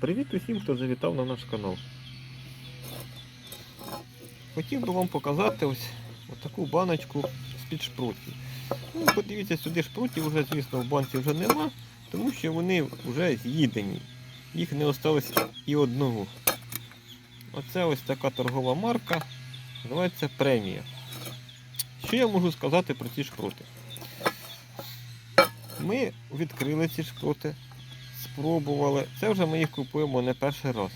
Привіт усім, хто завітав на наш канал. Хотів би вам показати ось таку баночку з-під шпротів. Ну, подивіться, сюди шпротів вже, звісно, в банці вже нема, тому що вони вже з'їдені. Їх не осталось і одного. Оце ось така торгова марка, називається премія. Що я можу сказати про ці шпроти? Ми відкрили ці шпроти, спробували. Це вже ми їх купуємо не перший раз.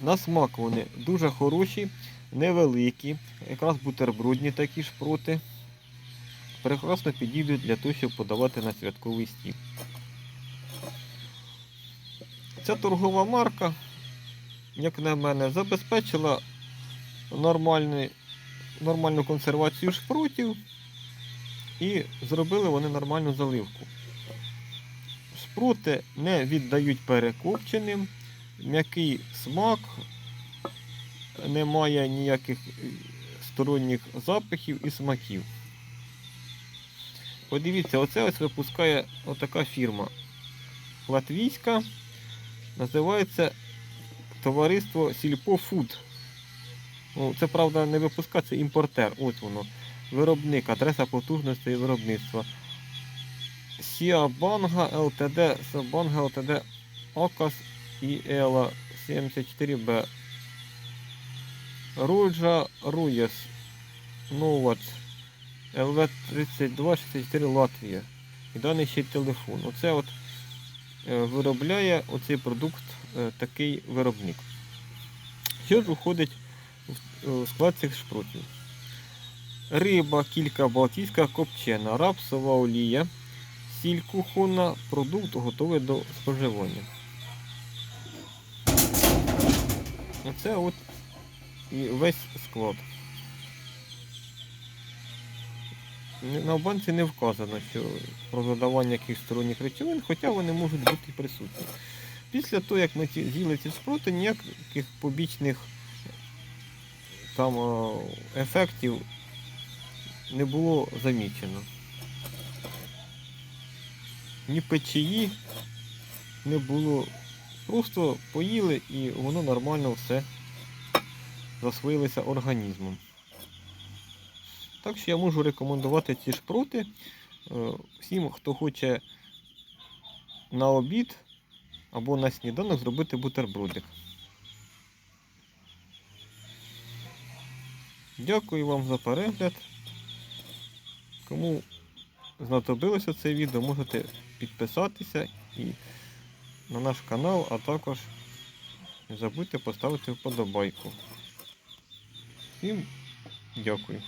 На смак вони дуже хороші, невеликі, якраз бутербродні такі шпроти. Прекрасно підійдуть для того, щоб подавати на святковий стіл. Ця торгова марка, як на мене, забезпечила нормальний, нормальну консервацію шпротів і зробили вони нормальну заливку. Шпроти не віддають перекопченим, м'який смак, немає ніяких е, сторонніх запахів і смаків. Подивіться, оце ось випускає отака фірма латвійська, називається товариство Сільпо Фуд. Ну, це правда не випуска, це імпортер. Ось воно. Виробник, адреса потужності і виробництва. Сіабанга ЛТД, Сабанга ЛТД Окас і Ела 74Б. Руджа Руєс Новац ЛВ3264 Латвія. І даний ще телефон. Оце от е, виробляє оцей продукт е, такий виробник. Що ж входить в е, склад цих шпротів? Риба, кілька балтійська копчена, рапсова олія, сіль кухонна, продукт готовий до споживання. Оце от і весь склад. На банці не вказано, що про додавання якихось сторонніх речовин, хоча вони можуть бути присутні. Після того, як ми з'їли ці шпроти, ніяких побічних там е, ефектів не було замічено. Ні печії не було. Просто поїли і воно нормально все засвоїлося організмом. Так що я можу рекомендувати ці шпроти е, всім, хто хоче на обід або на сніданок зробити бутербродик. Дякую вам за перегляд. Кому знадобилося це відео, можете підписатися і на наш канал, а також не забудьте поставити вподобайку. Всім дякую.